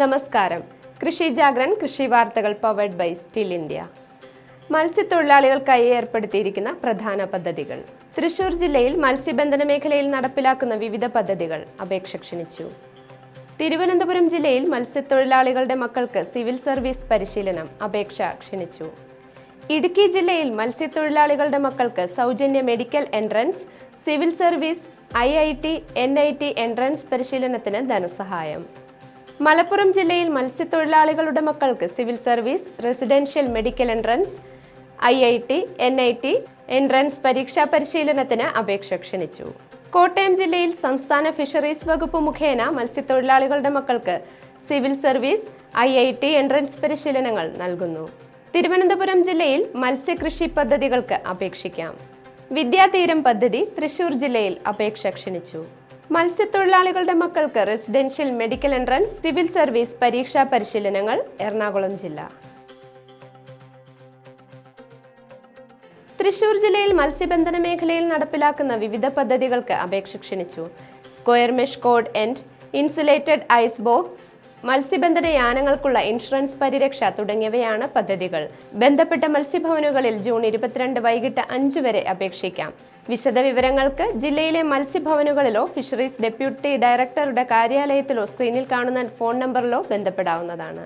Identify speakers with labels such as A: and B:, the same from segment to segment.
A: നമസ്കാരം. കൃഷി ജാഗ്രൻ കൃഷി വാർത്തകൾ പവേഡ് ബൈ സ്റ്റിൽ ഇന്ത്യ മത്സ്യത്തൊഴിലാളികൾക്കായി ഏർപ്പെടുത്തിയിരിക്കുന്ന പ്രധാന പദ്ധതികൾ. തൃശൂർ ജില്ലയിൽ മത്സ്യബന്ധന മേഖലയിൽ നടപ്പിലാക്കുന്ന വിവിധ പദ്ധതികൾ അപേക്ഷ ക്ഷണിച്ചു. തിരുവനന്തപുരം ജില്ലയിൽ മത്സ്യത്തൊഴിലാളികളുടെ മക്കൾക്ക് സിവിൽ സർവീസ് പരിശീലനം അപേക്ഷ ക്ഷണിച്ചു. ഇടുക്കി ജില്ലയിൽ മത്സ്യത്തൊഴിലാളികളുടെ മക്കൾക്ക് സൗജന്യ medical entrance civil service I I T N I T entrance പരിശീലനത്തിന് ധനസഹായം. മലപ്പുറം ജില്ലയിൽ മത്സ്യത്തൊഴിലാളികളുടെ മക്കൾക്ക് civil service residential medical entrance I I T N I T entrance പരീക്ഷാ പരിശീലനത്തിന് അപേക്ഷ ക്ഷണിച്ചു. കോട്ടയം ജില്ലയിൽ സംസ്ഥാന ഫിഷറീസ് വകുപ്പ് മുഖേന മത്സ്യത്തൊഴിലാളികളുടെ മക്കൾക്ക് civil service I I T entrance പരിശീലനങ്ങൾ നൽകുന്നു. തിരുവനന്തപുരം ജില്ലയിൽ മത്സ്യകൃഷി പദ്ധതികൾക്ക് അപേക്ഷിക്കാം. വിദ്യാതീരം പദ്ധതി തൃശൂർ ജില്ലയിൽ അപേക്ഷ ക്ഷണിച്ചു. മത്സ്യത്തൊഴിലാളികളുടെ മക്കൾക്ക് residential medical entrance civil service പരീക്ഷാ പരിശീലനങ്ങൾ എറണാകുളം ജില്ല. തൃശൂർ ജില്ലയിൽ മത്സ്യബന്ധന മേഖലയിൽ നടപ്പിലാക്കുന്ന വിവിധ പദ്ധതികൾക്ക് അപേക്ഷ ക്ഷണിച്ചു. Square mesh cod end insulated ice box മത്സ്യബന്ധന യാനങ്ങൾക്കുള്ള ഇൻഷുറൻസ് പരിരക്ഷ തുടങ്ങിയവയാണ് പദ്ധതികൾ. ബന്ധപ്പെട്ട മത്സ്യഭവനുകളിൽ ജൂൺ ഇരുപത്തിരണ്ട് വൈകിട്ട് അഞ്ച് വരെ അപേക്ഷിക്കാം. വിശദവിവരങ്ങൾക്ക് ജില്ലയിലെ മത്സ്യഭവനുകളിലോ ഫിഷറീസ് ഡെപ്യൂട്ടി ഡയറക്ടറുടെ കാര്യാലയത്തിലോ സ്ക്രീനിൽ കാണുന്ന ഫോൺ നമ്പറിലോ ബന്ധപ്പെടാവുന്നതാണ്.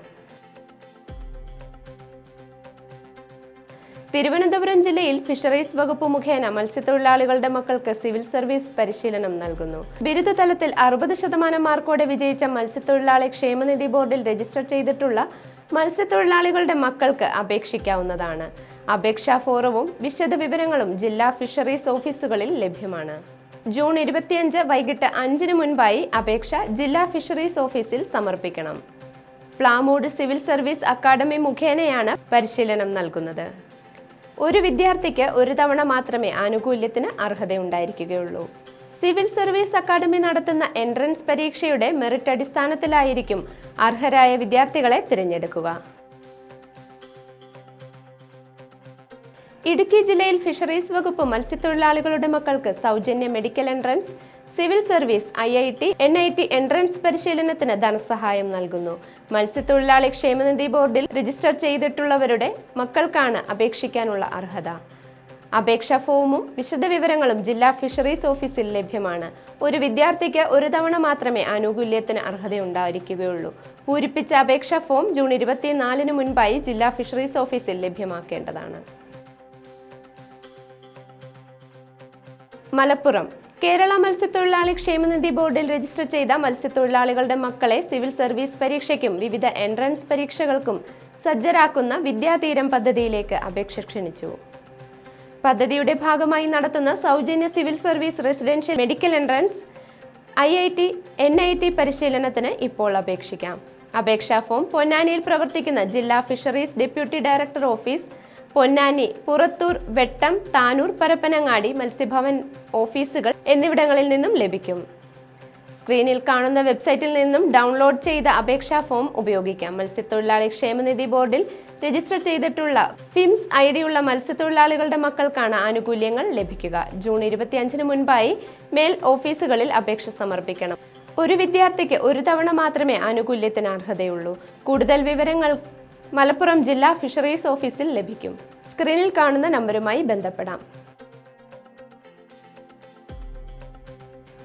A: തിരുവനന്തപുരം ജില്ലയിൽ ഫിഷറീസ് വകുപ്പ് മുഖേന മത്സ്യത്തൊഴിലാളികളുടെ മക്കൾക്ക് സിവിൽ സർവീസ് പരിശീലനം നൽകുന്നു. ബിരുദ തലത്തിൽ അറുപത് ശതമാനം മാർക്കോടെ വിജയിച്ച മത്സ്യത്തൊഴിലാളി ക്ഷേമനിധി ബോർഡിൽ രജിസ്റ്റർ ചെയ്തിട്ടുള്ള മത്സ്യത്തൊഴിലാളികളുടെ മക്കൾക്ക് അപേക്ഷിക്കാവുന്നതാണ്. അപേക്ഷാ ഫോറവും വിശദ വിവരങ്ങളും ജില്ലാ ഫിഷറീസ് ഓഫീസുകളിൽ ലഭ്യമാണ്. ജൂൺ ഇരുപത്തിയഞ്ച് വൈകിട്ട് അഞ്ചിന് മുൻപായി അപേക്ഷ ജില്ലാ ഫിഷറീസ് ഓഫീസിൽ സമർപ്പിക്കണം. പ്ലാമൂഡ് സിവിൽ സർവീസ് അക്കാദമി മുഖേനയാണ് പരിശീലനം നൽകുന്നത്. ഒരു വിദ്യാർത്ഥിക്ക് ഒരു തവണ മാത്രമേ ആനുകൂല്യത്തിന് അർഹതയുണ്ടായിരിക്കുകയുള്ളൂ. സിവിൽ സർവീസ് അക്കാദമി നടത്തുന്ന എൻട്രൻസ് പരീക്ഷയുടെ മെറിറ്റ് അടിസ്ഥാനത്തിലായിരിക്കും അർഹരായ വിദ്യാർത്ഥികളെ തിരഞ്ഞെടുക്കുക. ഇടുക്കി ജില്ലയിൽ ഫിഷറീസ് വകുപ്പ് മത്സ്യത്തൊഴിലാളികളുടെ മക്കൾക്ക് സൗജന്യ medical entrance civil service I I T N I T entrance പരിശീലനത്തിന് ധനസഹായം നൽകുന്നു. മത്സ്യത്തൊഴിലാളി ക്ഷേമനിധി ബോർഡിൽ രജിസ്റ്റർ ചെയ്തിട്ടുള്ളവരുടെ മക്കൾക്കാണ് അപേക്ഷിക്കാനുള്ള അർഹത. അപേക്ഷാ ഫോമും വിശദവിവരങ്ങളും ജില്ലാ ഫിഷറീസ് ഓഫീസിൽ ലഭ്യമാണ്. ഒരു വിദ്യാർത്ഥിക്ക് ഒരു തവണ മാത്രമേ ആനുകൂല്യത്തിന് അർഹതയുണ്ടായിരിക്കുകയുള്ളൂ. പൂരിപ്പിച്ച അപേക്ഷാ ഫോം ജൂൺ ഇരുപത്തിനാലിന് മുൻപായി ജില്ലാ ഫിഷറീസ് ഓഫീസിൽ ലഭ്യമാക്കേണ്ടതാണ്. മലപ്പുറം കേരള മത്സ്യത്തൊഴിലാളി ക്ഷേമനിധി ബോർഡിൽ രജിസ്റ്റർ ചെയ്ത മത്സ്യത്തൊഴിലാളികളുടെ മക്കളെ സിവിൽ സർവീസ് പരീക്ഷയ്ക്കും വിവിധ എൻട്രൻസ് പരീക്ഷകൾക്കും സജ്ജരാക്കുന്ന വിദ്യാതീരം പദ്ധതിയിലേക്ക് അപേക്ഷ ക്ഷണിച്ചു. പദ്ധതിയുടെ ഭാഗമായി നടത്തുന്ന സൗജന്യ civil service residential medical entrance I I T N I T പരിശീലനത്തിന് ഇപ്പോൾ അപേക്ഷിക്കാം. അപേക്ഷാ ഫോം പൊന്നാനിയിൽ പ്രവർത്തിക്കുന്ന ജില്ലാ fisheries deputy director office Ponnani Purathur Vettam Tanur Parappanangadi മത്സ്യഭവൻ ഓഫീസുകൾ എന്നിവിടങ്ങളിൽ നിന്നും ലഭിക്കും. സ്ക്രീനിൽ കാണുന്ന വെബ്സൈറ്റിൽ നിന്നും ഡൗൺലോഡ് ചെയ്ത അപേക്ഷാ ഫോം ഉപയോഗിക്കാം. മത്സ്യത്തൊഴിലാളി ക്ഷേമനിധി ബോർഡിൽ രജിസ്റ്റർ ചെയ്തിട്ടുള്ള ഫിംസ് ഐ ഡിയുള്ള മത്സ്യത്തൊഴിലാളികളുടെ മക്കൾക്കാണ് ആനുകൂല്യങ്ങൾ ലഭിക്കുക. ജൂൺ ഇരുപത്തിയഞ്ചിന് മുൻപായി മേൽ ഓഫീസുകളിൽ അപേക്ഷ സമർപ്പിക്കണം. ഒരു വിദ്യാർത്ഥിക്ക് ഒരു തവണ മാത്രമേ ആനുകൂല്യത്തിന് അർഹതയുള്ളൂ. കൂടുതൽ വിവരങ്ങൾ മലപ്പുറം ജില്ലാ ഫിഷറീസ് ഓഫീസിൽ ലഭിക്കും. സ്ക്രീനിൽ കാണുന്ന നമ്പറുമായി ബന്ധപ്പെടാം.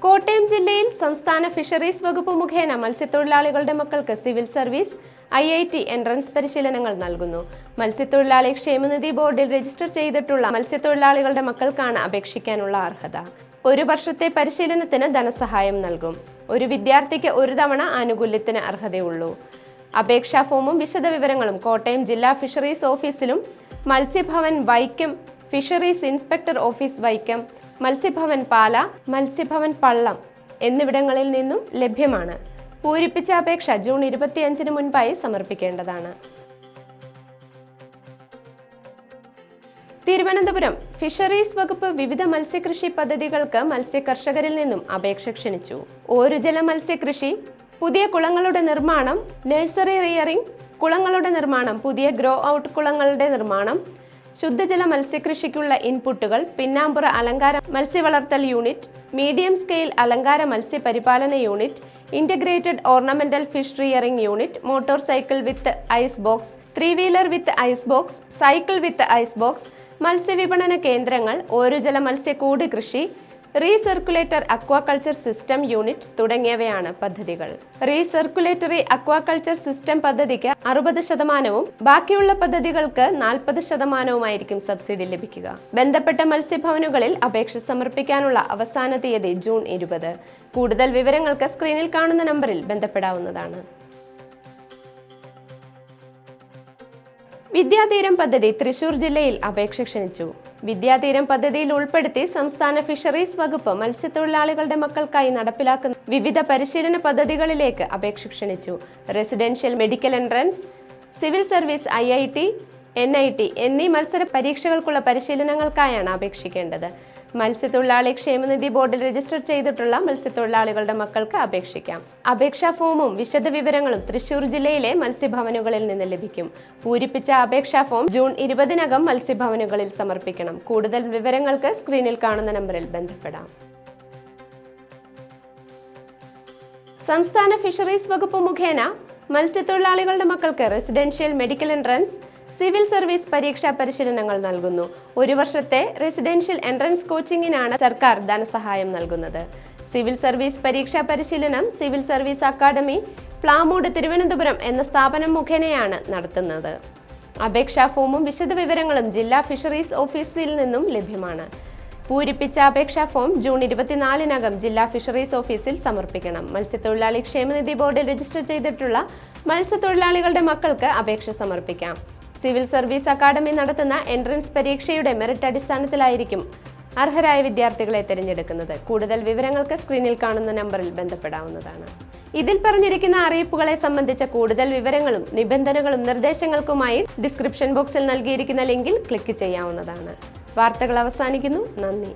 A: കോട്ടയം ജില്ലയിൽ സംസ്ഥാന ഫിഷറീസ് വകുപ്പ് മുഖേന മത്സ്യത്തൊഴിലാളികളുടെ മക്കൾക്ക് civil service I I T entrance പരിശീലനങ്ങൾ നൽകുന്നു. മത്സ്യത്തൊഴിലാളി ക്ഷേമനിധി ബോർഡിൽ രജിസ്റ്റർ ചെയ്തിട്ടുള്ള മത്സ്യത്തൊഴിലാളികളുടെ മക്കൾക്കാണ് അപേക്ഷിക്കാനുള്ള അർഹത. ഒരു വർഷത്തെ പരിശീലനത്തിന് ധനസഹായം നൽകും. ഒരു വിദ്യാർത്ഥിക്ക് ഒരു തവണ ആനുകൂല്യത്തിന് അർഹതയുള്ളൂ. അപേക്ഷാ ഫോമും വിശദവിവരങ്ങളും കോട്ടയം ജില്ലാ ഫിഷറീസ് ഓഫീസിലും മത്സ്യഭവൻ Vaikom fisheries inspector office Vaikom മത്സ്യഭവൻ Pala മത്സ്യഭവൻ പള്ളം എന്നിവിടങ്ങളിൽ നിന്നും ലഭ്യമാണ്. പൂരിപ്പിച്ച അപേക്ഷ ജൂൺ ഇരുപത്തിയഞ്ചിന് മുൻപായി സമർപ്പിക്കേണ്ടതാണ്. തിരുവനന്തപുരം ഫിഷറീസ് വകുപ്പ് വിവിധ മത്സ്യകൃഷി പദ്ധതികൾക്ക് മത്സ്യകർഷകരിൽ നിന്നും അപേക്ഷ ക്ഷണിച്ചു. ഓരുജല മത്സ്യകൃഷി പുതിയ കുളങ്ങളുടെ നിർമ്മാണം നഴ്സറി റിയറിംഗ് കുളങ്ങളുടെ നിർമ്മാണം പുതിയ ഗ്രോ ഔട്ട് കുളങ്ങളുടെ നിർമ്മാണം ശുദ്ധജല മത്സ്യകൃഷിക്കുള്ള ഇൻപുട്ടുകൾ പിന്നാമ്പുറ അലങ്കാര മത്സ്യവളർത്തൽ യൂണിറ്റ് മീഡിയം സ്കെയിൽ അലങ്കാര മത്സ്യപരിപാലന unit integrated ornamental fish rearing unit motor cycle with ice box three wheeler with ice box cycle with ice box മത്സ്യവിപണന കേന്ദ്രങ്ങൾ ഓരുജല മത്സ്യക്കൂട് കൃഷി റീസർക്കുലേറ്റർ അക്വാകൾച്ചർ സിസ്റ്റം യൂണിറ്റ് തുടങ്ങിയവയാണ് പദ്ധതികൾ. റീസർക്കുലേറ്ററി അക്വാകൾച്ചർ സിസ്റ്റം പദ്ധതിക്ക് അറുപത് ശതമാനവും ബാക്കിയുള്ള പദ്ധതികൾക്ക് നാൽപ്പത് ശതമാനവുമായിരിക്കും സബ്സിഡി ലഭിക്കുക. ബന്ധപ്പെട്ട മത്സ്യഭവനുകളിൽ അപേക്ഷ സമർപ്പിക്കാനുള്ള അവസാന തീയതി ജൂൺ ഇരുപത്. കൂടുതൽ വിവരങ്ങൾക്ക് സ്ക്രീനിൽ കാണുന്ന നമ്പറിൽ ബന്ധപ്പെടാവുന്നതാണ്. വിദ്യാതീരം പദ്ധതി തൃശൂർ ജില്ലയിൽ അപേക്ഷ ക്ഷണിച്ചു. വിദ്യാതീരം പദ്ധതിയിൽ ഉൾപ്പെടുത്തി സംസ്ഥാന ഫിഷറീസ് വകുപ്പ് മത്സ്യത്തൊഴിലാളികളുടെ മക്കൾക്കായി നടപ്പിലാക്കുന്ന വിവിധ പരിശീലന പദ്ധതികളിലേക്ക് അപേക്ഷ ക്ഷണിച്ചു. Residential medical entrance civil service I I T N I T എന്നീ മത്സര പരീക്ഷകൾക്കുള്ള പരിശീലനങ്ങൾക്കായാണ് അപേക്ഷിക്കേണ്ടത്. മത്സ്യത്തൊഴിലാളി ക്ഷേമനിധി ബോർഡിൽ രജിസ്റ്റർ ചെയ്തിട്ടുള്ള മത്സ്യത്തൊഴിലാളികളുടെ മക്കൾക്ക് അപേക്ഷിക്കാം. അപേക്ഷാ ഫോമും വിശദവിവരങ്ങളും തൃശൂർ ജില്ലയിലെ മത്സ്യഭവനുകളിൽ നിന്ന് ലഭിക്കും. പൂരിപ്പിച്ച അപേക്ഷാ ഫോം ജൂൺ ഇരുപതിനകം മത്സ്യഭവനുകളിൽ സമർപ്പിക്കണം. കൂടുതൽ വിവരങ്ങൾക്ക് സ്ക്രീനിൽ കാണുന്ന നമ്പറിൽ ബന്ധപ്പെടാം. സംസ്ഥാന ഫിഷറീസ് വകുപ്പ് മുഖേന മത്സ്യത്തൊഴിലാളികളുടെ മക്കൾക്ക് residential medical entrance civil service പരീക്ഷാ പരിശീലനങ്ങൾ നൽകുന്നു. ഒരു വർഷത്തെ റെസിഡൻഷ്യൽ എൻട്രൻസ് കോച്ചിങ്ങിനാണ് സർക്കാർ ധനസഹായം നൽകുന്നത്. സിവിൽ സർവീസ് പരീക്ഷാ പരിശീലനം civil service academy Plamoodu Thiruvananthapuram എന്ന സ്ഥാപനം മുഖേനയാണ് നടത്തുന്നത്. അപേക്ഷാ ഫോമും വിശദവിവരങ്ങളും ജില്ലാ ഫിഷറീസ് ഓഫീസിൽ നിന്നും ലഭ്യമാണ്. പൂരിപ്പിച്ച അപേക്ഷാ ഫോം ജൂൺ ഇരുപത്തിനാലിനകം ജില്ലാ ഫിഷറീസ് ഓഫീസിൽ സമർപ്പിക്കണം. മത്സ്യത്തൊഴിലാളി ക്ഷേമനിധി ബോർഡിൽ രജിസ്റ്റർ ചെയ്തിട്ടുള്ള മത്സ്യത്തൊഴിലാളികളുടെ മക്കൾക്ക് അപേക്ഷ സമർപ്പിക്കാം. സിവിൽ സർവീസ് അക്കാദമി നടത്തുന്ന എൻട്രൻസ് പരീക്ഷയുടെ മെറിറ്റ് അടിസ്ഥാനത്തിലായിരിക്കും അർഹരായ വിദ്യാർത്ഥികളെ തിരഞ്ഞെടുക്കുന്നത്. കൂടുതൽ വിവരങ്ങൾക്ക് സ്ക്രീനിൽ കാണുന്ന നമ്പറിൽ ബന്ധപ്പെടാവുന്നതാണ്. ഇതിൽ പറഞ്ഞിരിക്കുന്ന അറിയിപ്പുകളെ സംബന്ധിച്ച കൂടുതൽ വിവരങ്ങളും നിബന്ധനകളും നിർദ്ദേശങ്ങൾക്കുമായി ഡിസ്ക്രിപ്ഷൻ ബോക്സിൽ നൽകിയിരിക്കുന്ന ലിങ്കിൽ ക്ലിക്ക് ചെയ്യാവുന്നതാണ്. വാർത്തകൾ അവസാനിക്കുന്നു. നന്ദി.